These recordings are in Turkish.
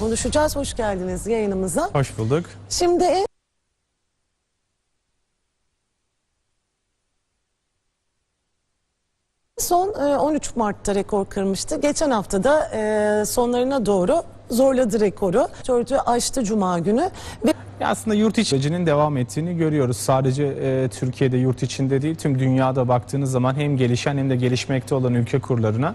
konuşacağız. Hoş geldiniz yayınımıza. Hoş bulduk. Şimdi son e, 13 Mart'ta rekor kırmıştı. Geçen hafta da e, sonlarına doğru zorladı rekoru. Dördü aştı Cuma günü ve aslında yurt içi sürecinin devam ettiğini görüyoruz. Sadece e, Türkiye'de yurt içinde değil tüm dünyada baktığınız zaman hem gelişen hem de gelişmekte olan ülke kurlarına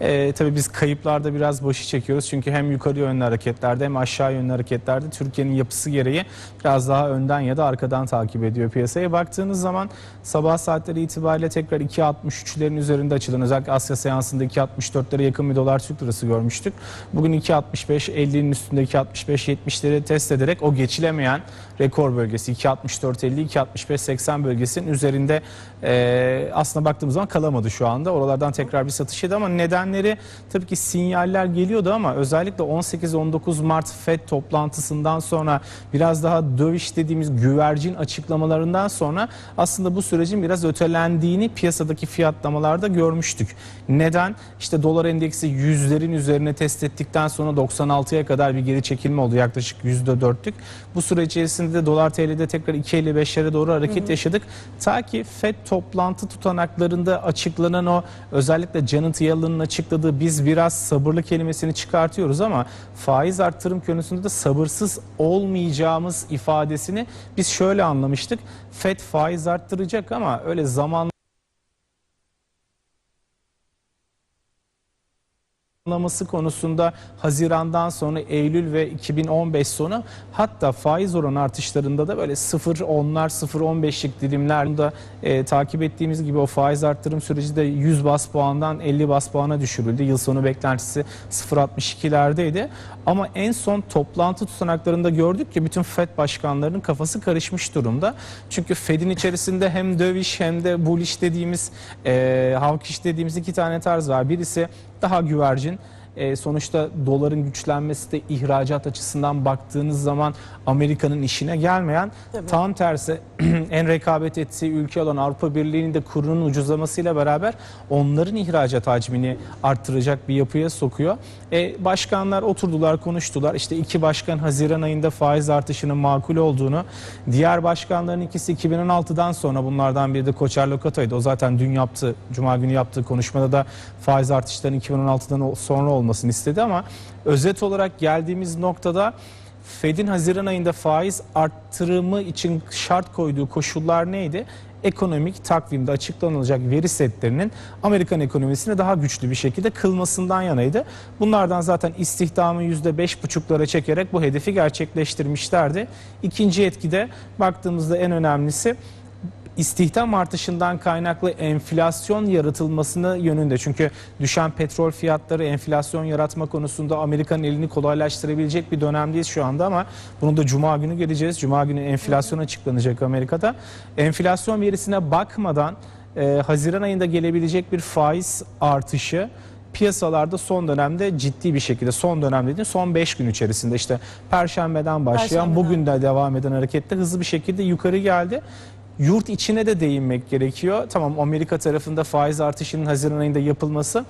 e, tabii biz kayıplarda biraz başı çekiyoruz. Çünkü hem yukarı yönlü hareketlerde hem aşağı yönlü hareketlerde Türkiye'nin yapısı gereği biraz daha önden ya da arkadan takip ediyor piyasaya. Baktığınız zaman sabah saatleri itibariyle tekrar 2.63'lerin üzerinde açılan özellikle Asya seansında 2.64'lere yakın bir dolar Türk lirası görmüştük. Bugün 2.65 50'nin üstünde 2.65 70'leri test ederek o geçilemeyen rekor bölgesi 2.64 50 2.65 80 bölgesinin üzerinde e, aslında baktığımız zaman kalamadı şu anda. Oralardan tekrar bir satış yedi ama nedenleri tabii ki sinyaller geliyordu ama özellikle 18-19 Mart FED toplantısından sonra biraz daha döviş dediğimiz güvercin açıklamalarından sonra aslında bu sürecin biraz ötelendiğini piyasadaki fiyatlamalarda görmüştük. Neden? İşte dolar endeksi yüzlerin üzerine test ettikten sonra 96'ya kadar bir geri çekilme oldu yaklaşık %4'lük. Bu süre içerisinde de dolar TL'de tekrar 2.55'lere doğru hareket yaşadık. Ta ki FED toplantı tutanaklarında açıklanan o özellikle Janet Yellen'ın açıkladığı biz biraz sabırlı kelimesini çıkartıyoruz ama faiz arttırım konusunda da sabırsız olmayacağımız ifadesini biz şöyle anlamıştık. FED faiz arttıracak ama öyle zaman planlaması konusunda Haziran'dan sonra Eylül ve 2015 sonu hatta faiz oran artışlarında da böyle 0.10'lar 0.15'lik dilimlerde e, takip ettiğimiz gibi o faiz arttırım süreci de 100 bas puandan 50 bas puana düşürüldü. Yıl sonu beklentisi 0.62'lerdeydi. Ama en son toplantı tutanaklarında gördük ki bütün FED başkanlarının kafası karışmış durumda. Çünkü FED'in içerisinde hem döviş hem de bullish dediğimiz e, hawkish dediğimiz iki tane tarz var. Birisi daha güvercin. E, sonuçta doların güçlenmesi de ihracat açısından baktığınız zaman Amerika'nın işine gelmeyen Tabii. tam tersi en rekabet ettiği ülke olan Avrupa Birliği'nin de kurunun ucuzlamasıyla beraber onların ihracat hacmini arttıracak bir yapıya sokuyor. E, başkanlar oturdular konuştular. İşte iki başkan Haziran ayında faiz artışının makul olduğunu, diğer başkanların ikisi 2016'dan sonra bunlardan biri de Koçer Lokato'ydu. O zaten dün yaptı, Cuma günü yaptığı konuşmada da faiz artışlarının 2016'dan sonra olmasını istedi ama özet olarak geldiğimiz noktada Fed'in Haziran ayında faiz arttırımı için şart koyduğu koşullar neydi? Ekonomik takvimde açıklanılacak veri setlerinin Amerikan ekonomisini daha güçlü bir şekilde kılmasından yanaydı. Bunlardan zaten istihdamı %5,5'lara çekerek bu hedefi gerçekleştirmişlerdi. İkinci etkide baktığımızda en önemlisi istihdam artışından kaynaklı enflasyon yaratılmasını yönünde. Çünkü düşen petrol fiyatları enflasyon yaratma konusunda Amerika'nın elini kolaylaştırabilecek bir dönemdeyiz şu anda ama bunu da cuma günü geleceğiz. Cuma günü enflasyon açıklanacak Amerika'da. Enflasyon verisine bakmadan e, Haziran ayında gelebilecek bir faiz artışı piyasalarda son dönemde ciddi bir şekilde son dönem dediğim son 5 gün içerisinde işte perşembeden başlayan Perşembeden. bugün de devam eden harekette hızlı bir şekilde yukarı geldi. Yurt içine de değinmek gerekiyor. Tamam Amerika tarafında faiz artışının Haziran ayında yapılması.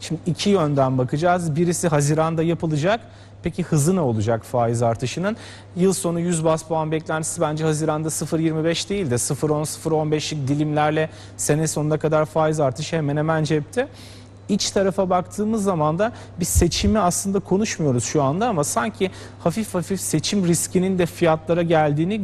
Şimdi iki yönden bakacağız. Birisi Haziran'da yapılacak. Peki hızı ne olacak faiz artışının? Yıl sonu 100 bas puan beklentisi bence Haziran'da 0.25 değil de 0.10 0.15'lik dilimlerle sene sonuna kadar faiz artışı hemen hemen cepte. İç tarafa baktığımız zaman da bir seçimi aslında konuşmuyoruz şu anda ama sanki hafif hafif seçim riskinin de fiyatlara geldiğini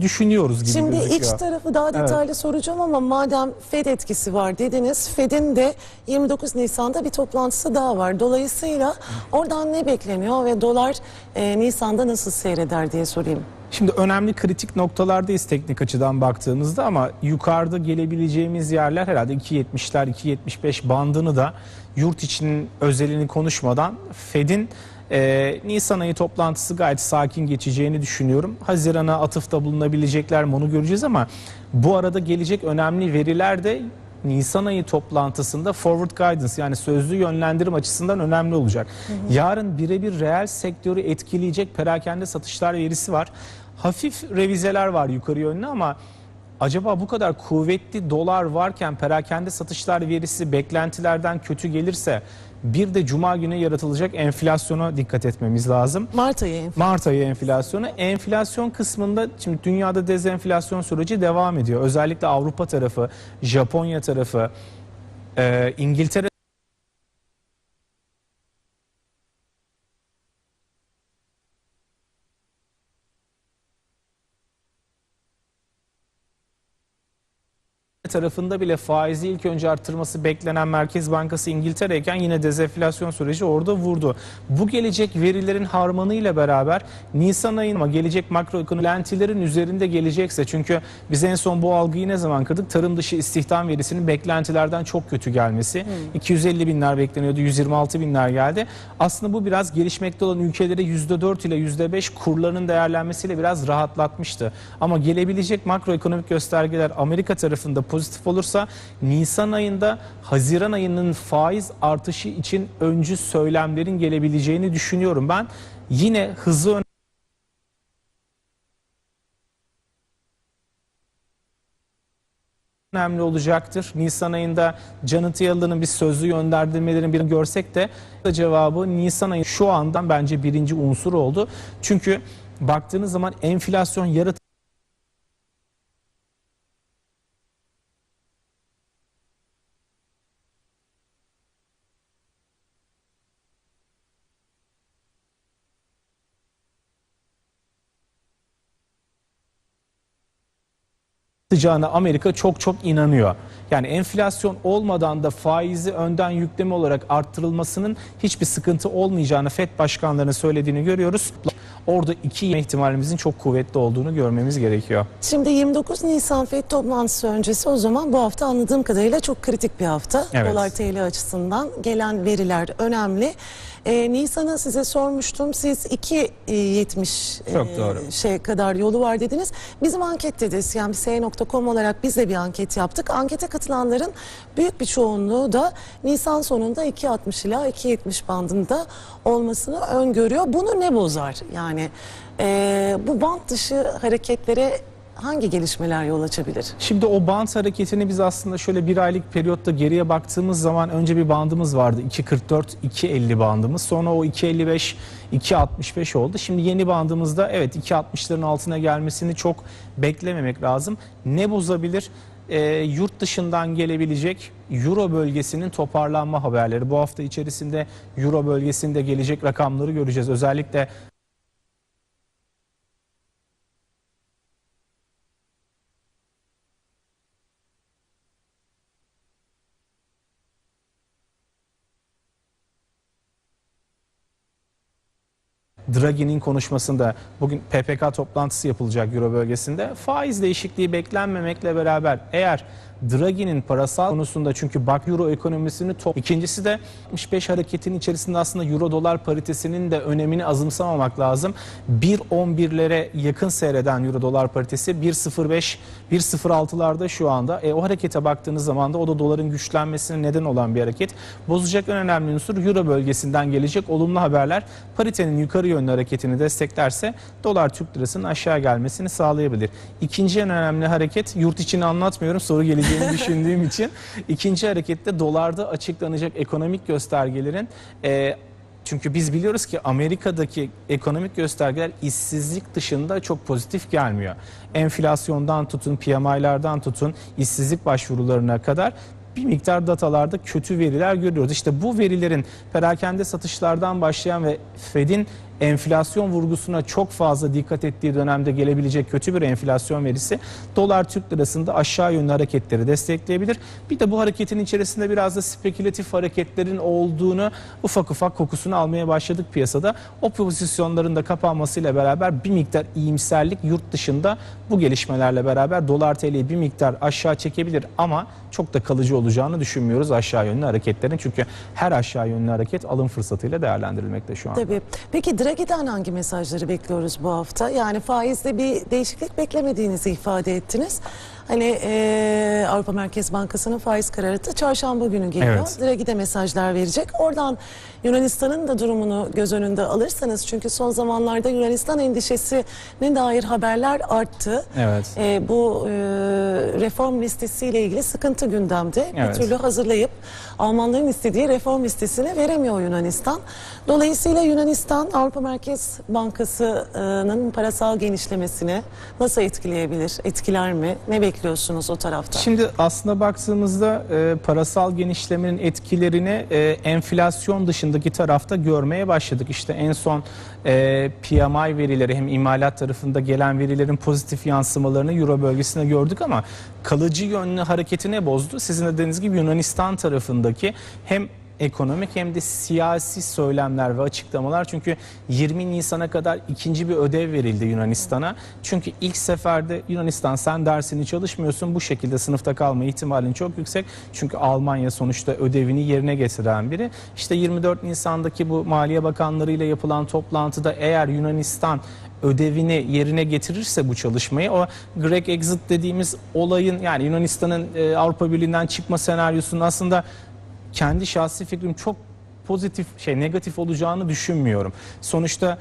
düşünüyoruz gibi Şimdi gözüküyor. iç tarafı daha detaylı soracağım ama madem Fed etkisi var dediniz. Fed'in de 29 Nisan'da bir toplantısı daha var. Dolayısıyla oradan ne bekleniyor ve dolar e, Nisan'da nasıl seyreder diye sorayım. Şimdi önemli kritik noktalardayız teknik açıdan baktığımızda ama yukarıda gelebileceğimiz yerler herhalde 2.70'ler 2.75 bandını da yurt içinin özelini konuşmadan Fed'in e, Nisan ayı toplantısı gayet sakin geçeceğini düşünüyorum. Haziran'a atıfta bulunabilecekler mi onu göreceğiz ama bu arada gelecek önemli veriler de Nisan ayı toplantısında forward guidance yani sözlü yönlendirim açısından önemli olacak. Yarın birebir reel sektörü etkileyecek perakende satışlar verisi var. Hafif revizeler var yukarı yönlü ama acaba bu kadar kuvvetli dolar varken perakende satışlar verisi beklentilerden kötü gelirse Bir de cuma günü yaratılacak enflasyona dikkat etmemiz lazım. Mart ayı enflasyonu. Mart ayı enflasyonu. Enflasyon kısmında şimdi dünyada dezenflasyon süreci devam ediyor. Özellikle Avrupa tarafı, Japonya tarafı, e, İngiltere tarafında bile faizi ilk önce arttırması beklenen Merkez Bankası İngiltere'yken yine dezenflasyon süreci orada vurdu. Bu gelecek verilerin harmanıyla beraber Nisan ayında gelecek makroekonomik beklentilerin üzerinde gelecekse çünkü biz en son bu algıyı ne zaman kırdık? Tarım dışı istihdam verisinin beklentilerden çok kötü gelmesi. 250 binler bekleniyordu, 126 binler geldi. Aslında bu biraz gelişmekte olan ülkelere %4 ile %5 kurlarının değerlenmesiyle biraz rahatlatmıştı. Ama gelebilecek makroekonomik göstergeler Amerika tarafında pozitif olursa Nisan ayında Haziran ayının faiz artışı için öncü söylemlerin gelebileceğini düşünüyorum ben. Yine hızlı önemli olacaktır. Nisan ayında Janet Yellen'ın bir sözlü yönlendirmelerini bir görsek de cevabı Nisan ayı şu andan bence birinci unsur oldu. Çünkü baktığınız zaman enflasyon yarat artacağına Amerika çok çok inanıyor. Yani enflasyon olmadan da faizi önden yükleme olarak arttırılmasının hiçbir sıkıntı olmayacağını FED başkanlarının söylediğini görüyoruz. Orada iki yeme ihtimalimizin çok kuvvetli olduğunu görmemiz gerekiyor. Şimdi 29 Nisan FED toplantısı öncesi o zaman bu hafta anladığım kadarıyla çok kritik bir hafta. Evet. Dolar TL açısından gelen veriler önemli. Ee, Nisan'a size sormuştum. Siz 2.70 Çok doğru. şey kadar yolu var dediniz. Bizim ankette de CNBC.com olarak biz de bir anket yaptık. Ankete katılanların büyük bir çoğunluğu da Nisan sonunda 2.60 ila 2.70 bandında olmasını öngörüyor. Bunu ne bozar? Yani e, bu band dışı hareketlere hangi gelişmeler yol açabilir? Şimdi o band hareketini biz aslında şöyle bir aylık periyotta geriye baktığımız zaman önce bir bandımız vardı. 2.44-2.50 bandımız. Sonra o 2.55 2.65 oldu. Şimdi yeni bandımızda evet 2.60'ların altına gelmesini çok beklememek lazım. Ne bozabilir? Ee, yurt dışından gelebilecek Euro bölgesinin toparlanma haberleri. Bu hafta içerisinde Euro bölgesinde gelecek rakamları göreceğiz. Özellikle Draghi'nin konuşmasında bugün PPK toplantısı yapılacak Euro bölgesinde. Faiz değişikliği beklenmemekle beraber eğer Draghi'nin parasal konusunda çünkü bak Euro ekonomisini top ikincisi de 65 hareketin içerisinde aslında Euro dolar paritesinin de önemini azımsamamak lazım. 1.11'lere yakın seyreden Euro dolar paritesi 1.05 1.06'larda şu anda. E, o harekete baktığınız zaman da o da doların güçlenmesine neden olan bir hareket. Bozacak en önemli unsur Euro bölgesinden gelecek olumlu haberler paritenin yukarı yönlü hareketini desteklerse dolar Türk lirasının aşağı gelmesini sağlayabilir. İkinci en önemli hareket yurt içini anlatmıyorum soru geleceğini düşündüğüm için. İkinci harekette dolarda açıklanacak ekonomik göstergelerin e, çünkü biz biliyoruz ki Amerika'daki ekonomik göstergeler işsizlik dışında çok pozitif gelmiyor. Enflasyondan tutun, PMI'lardan tutun, işsizlik başvurularına kadar bir miktar datalarda kötü veriler görüyoruz. İşte bu verilerin perakende satışlardan başlayan ve Fed'in enflasyon vurgusuna çok fazla dikkat ettiği dönemde gelebilecek kötü bir enflasyon verisi dolar Türk lirasında aşağı yönlü hareketleri destekleyebilir. Bir de bu hareketin içerisinde biraz da spekülatif hareketlerin olduğunu ufak ufak kokusunu almaya başladık piyasada. O pozisyonların da kapanmasıyla beraber bir miktar iyimserlik yurt dışında bu gelişmelerle beraber dolar TL'yi bir miktar aşağı çekebilir ama çok da kalıcı olacağını düşünmüyoruz aşağı yönlü hareketlerin. Çünkü her aşağı yönlü hareket alım fırsatıyla değerlendirilmekte şu anda. Tabii. Peki Draghi'den hangi mesajları bekliyoruz bu hafta? Yani faizde bir değişiklik beklemediğinizi ifade ettiniz. Hani e, Avrupa Merkez Bankası'nın faiz kararı da çarşamba günü geliyor. Evet. Draghi de mesajlar verecek. Oradan Yunanistan'ın da durumunu göz önünde alırsanız çünkü son zamanlarda Yunanistan endişesine dair haberler arttı. Evet. E, bu e, reform listesiyle ilgili sıkıntı gündemde. Evet. Bir türlü hazırlayıp Almanların istediği reform listesini veremiyor Yunanistan. Dolayısıyla Yunanistan Avrupa Merkez Bankası'nın parasal genişlemesini nasıl etkileyebilir? Etkiler mi? Ne bekliyorsunuz o tarafta? Şimdi aslında baktığımızda e, parasal genişlemenin etkilerini e, enflasyon dışındaki tarafta görmeye başladık. İşte en son e, PMI verileri hem imalat tarafında gelen verilerin pozitif yansımalarını Euro bölgesinde gördük ama kalıcı yönlü hareketine bozdu. Sizin de dediğiniz gibi Yunanistan tarafındaki hem ekonomik hem de siyasi söylemler ve açıklamalar çünkü 20 Nisan'a kadar ikinci bir ödev verildi Yunanistan'a. Çünkü ilk seferde Yunanistan sen dersini çalışmıyorsun bu şekilde sınıfta kalma ihtimalin çok yüksek. Çünkü Almanya sonuçta ödevini yerine getiren biri. İşte 24 Nisan'daki bu Maliye Bakanları ile yapılan toplantıda eğer Yunanistan ödevini yerine getirirse bu çalışmayı o Grek exit dediğimiz olayın yani Yunanistan'ın e, Avrupa Birliği'nden çıkma senaryosunun aslında kendi şahsi fikrim çok pozitif şey negatif olacağını düşünmüyorum. Sonuçta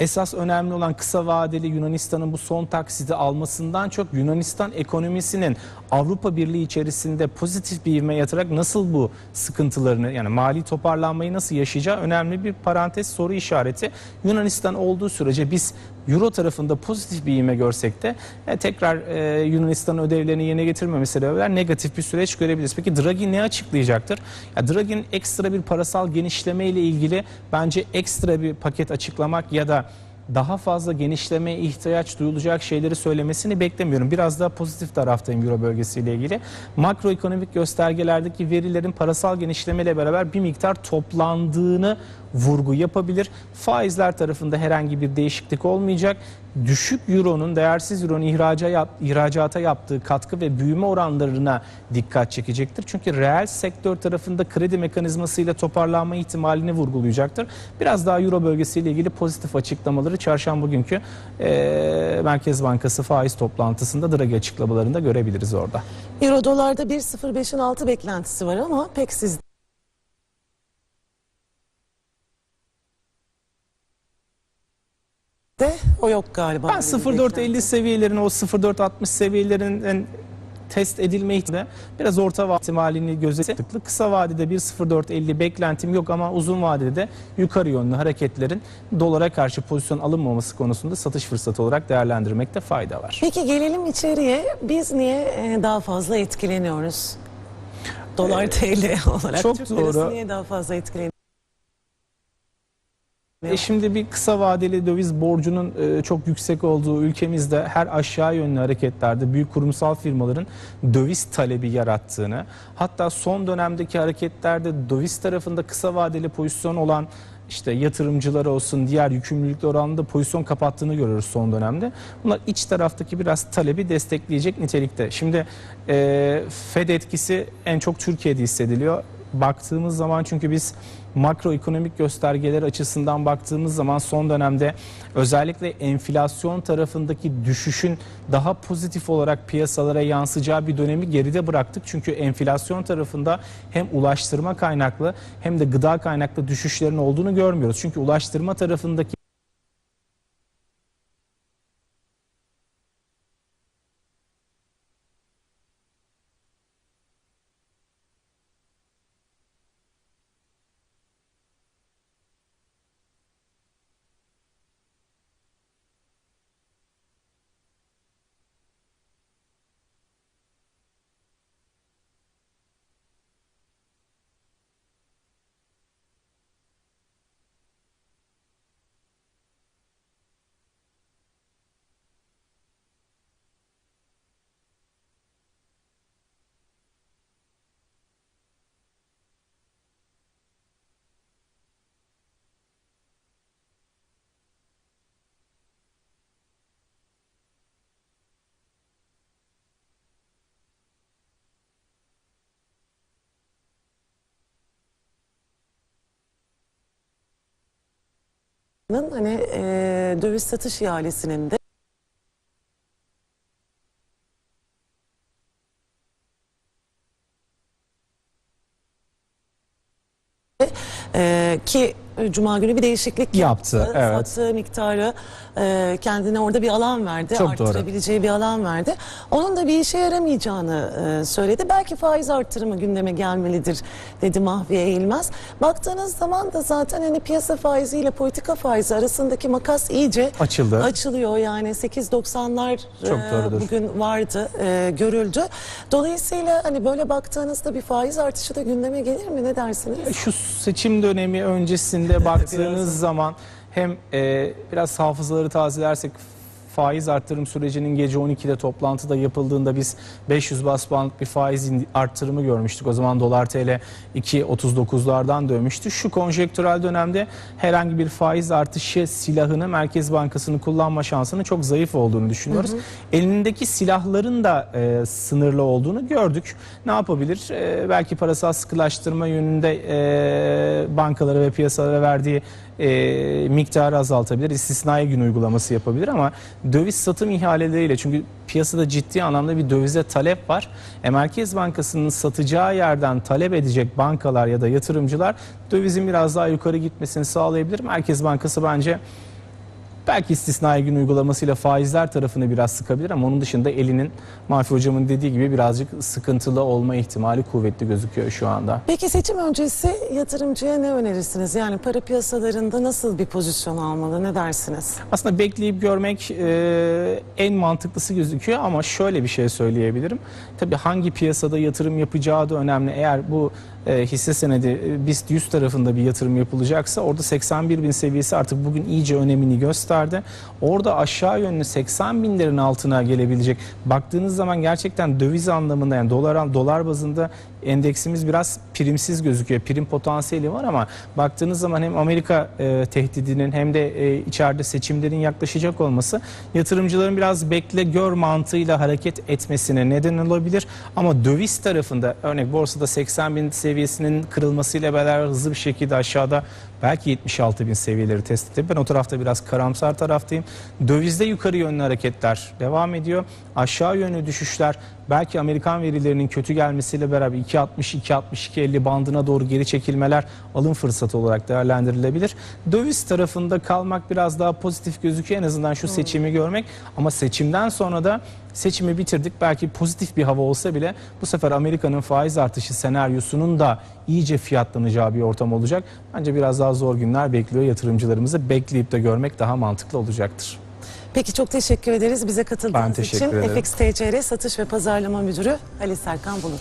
esas önemli olan kısa vadeli Yunanistan'ın bu son taksidi almasından çok Yunanistan ekonomisinin Avrupa Birliği içerisinde pozitif bir ivme yatarak nasıl bu sıkıntılarını yani mali toparlanmayı nasıl yaşayacağı önemli bir parantez soru işareti. Yunanistan olduğu sürece biz Euro tarafında pozitif bir ivme görsek de e, tekrar e, Yunanistan'ın ödevlerini yerine getirmemesi beraber negatif bir süreç görebiliriz. Peki Draghi ne açıklayacaktır? Ya Draghi'nin ekstra bir parasal genişleme ile ilgili bence ekstra bir paket açıklamak ya da daha fazla genişlemeye ihtiyaç duyulacak şeyleri söylemesini beklemiyorum. Biraz daha pozitif taraftayım Euro bölgesiyle ilgili. Makroekonomik göstergelerdeki verilerin parasal genişlemeyle beraber bir miktar toplandığını vurgu yapabilir. Faizler tarafında herhangi bir değişiklik olmayacak. Düşük euronun, değersiz euronun ihraca yap, ihracata yaptığı katkı ve büyüme oranlarına dikkat çekecektir. Çünkü reel sektör tarafında kredi mekanizmasıyla toparlanma ihtimalini vurgulayacaktır. Biraz daha euro bölgesiyle ilgili pozitif açıklamaları çarşamba günkü eee, Merkez Bankası faiz toplantısında Draghi açıklamalarında görebiliriz orada. Euro dolarda 1.05'in altı beklentisi var ama pek siz de o yok galiba. Ben Öyle bir 0.450 beklenti. seviyelerin o 0.460 seviyelerinden test edilme ihtimali biraz orta vadeli ihtimalini gözettikli. Kısa vadede 1.0450 beklentim yok ama uzun vadede de yukarı yönlü hareketlerin dolara karşı pozisyon alınmaması konusunda satış fırsatı olarak değerlendirmekte fayda var. Peki gelelim içeriye. Biz niye e, daha fazla etkileniyoruz? Dolar TL olarak. Ee, çok Türk lirası doğru. niye daha fazla etkileniyor? E şimdi bir kısa vadeli döviz borcunun e, çok yüksek olduğu ülkemizde her aşağı yönlü hareketlerde büyük kurumsal firmaların döviz talebi yarattığını hatta son dönemdeki hareketlerde döviz tarafında kısa vadeli pozisyon olan işte yatırımcılar olsun diğer yükümlülükler oranında pozisyon kapattığını görüyoruz son dönemde. Bunlar iç taraftaki biraz talebi destekleyecek nitelikte. Şimdi e, Fed etkisi en çok Türkiye'de hissediliyor baktığımız zaman çünkü biz makroekonomik göstergeler açısından baktığımız zaman son dönemde özellikle enflasyon tarafındaki düşüşün daha pozitif olarak piyasalara yansıyacağı bir dönemi geride bıraktık. Çünkü enflasyon tarafında hem ulaştırma kaynaklı hem de gıda kaynaklı düşüşlerin olduğunu görmüyoruz. Çünkü ulaştırma tarafındaki Hani e, döviz satış ihalesinin de ki Cuma günü bir değişiklik Yaptı, yaptı. evet. Sattığı miktarı e, kendine orada bir alan verdi. Çok doğru. arttırabileceği bir alan verdi. Onun da bir işe yaramayacağını e, söyledi. Belki faiz artırımı gündeme gelmelidir dedi Mahfiye Eğilmez. Baktığınız zaman da zaten hani piyasa faiziyle politika faizi arasındaki makas iyice Açıldı. açılıyor. Yani 8.90'lar Çok e, bugün vardı, e, görüldü. Dolayısıyla hani böyle baktığınızda bir faiz artışı da gündeme gelir mi? Ne dersiniz? Şu seçim dönemi öncesinde baktığınız zaman hem e, biraz hafızaları tazelersek faiz arttırım sürecinin gece 12'de toplantıda yapıldığında biz 500 bas puanlık bir faiz arttırımı görmüştük. O zaman dolar TL 2.39'lardan dönmüştü. Şu konjektürel dönemde herhangi bir faiz artışı silahını Merkez Bankası'nın kullanma şansının çok zayıf olduğunu düşünüyoruz. Elindeki silahların da e, sınırlı olduğunu gördük. Ne yapabilir? E, belki parasal sıkılaştırma yönünde e, bankalara ve piyasalara verdiği e, miktarı azaltabilir. İstisnai gün uygulaması yapabilir ama döviz satım ihaleleriyle çünkü piyasada ciddi anlamda bir dövize talep var. E, Merkez Bankası'nın satacağı yerden talep edecek bankalar ya da yatırımcılar dövizin biraz daha yukarı gitmesini sağlayabilir. Merkez Bankası bence Belki istisnai gün uygulamasıyla faizler tarafını biraz sıkabilir ama onun dışında elinin Mafi Hocam'ın dediği gibi birazcık sıkıntılı olma ihtimali kuvvetli gözüküyor şu anda. Peki seçim öncesi yatırımcıya ne önerirsiniz? Yani para piyasalarında nasıl bir pozisyon almalı? Ne dersiniz? Aslında bekleyip görmek e, en mantıklısı gözüküyor ama şöyle bir şey söyleyebilirim. Tabii hangi piyasada yatırım yapacağı da önemli. Eğer bu e, hisse senedi e, BIST 100 tarafında bir yatırım yapılacaksa orada 81 bin seviyesi artık bugün iyice önemini gösterdi. Orada aşağı yönlü 80 binlerin altına gelebilecek. Baktığınız zaman gerçekten döviz anlamında yani dolar dolar bazında endeksimiz biraz primsiz gözüküyor. Prim potansiyeli var ama baktığınız zaman hem Amerika e, tehdidinin hem de e, içeride seçimlerin yaklaşacak olması yatırımcıların biraz bekle gör mantığıyla hareket etmesine neden olabilir. Ama döviz tarafında örnek borsada 80 bin seviyesinin kırılmasıyla beraber hızlı bir şekilde aşağıda belki 76 bin seviyeleri test edebilir. Ben o tarafta biraz karamsar taraftayım. Dövizde yukarı yönlü hareketler devam ediyor. Aşağı yönlü düşüşler belki Amerikan verilerinin kötü gelmesiyle beraber 2.60-2.62.50 bandına doğru geri çekilmeler alım fırsatı olarak değerlendirilebilir. Döviz tarafında kalmak biraz daha pozitif gözüküyor en azından şu seçimi görmek ama seçimden sonra da seçimi bitirdik belki pozitif bir hava olsa bile bu sefer Amerika'nın faiz artışı senaryosunun da iyice fiyatlanacağı bir ortam olacak. Bence biraz daha zor günler bekliyor yatırımcılarımızı bekleyip de görmek daha mantıklı olacaktır. Peki çok teşekkür ederiz bize katıldığınız Ben teşekkür için. ederim. FX TCR Satış ve Pazarlama Müdürü Ali Serkan Bulut.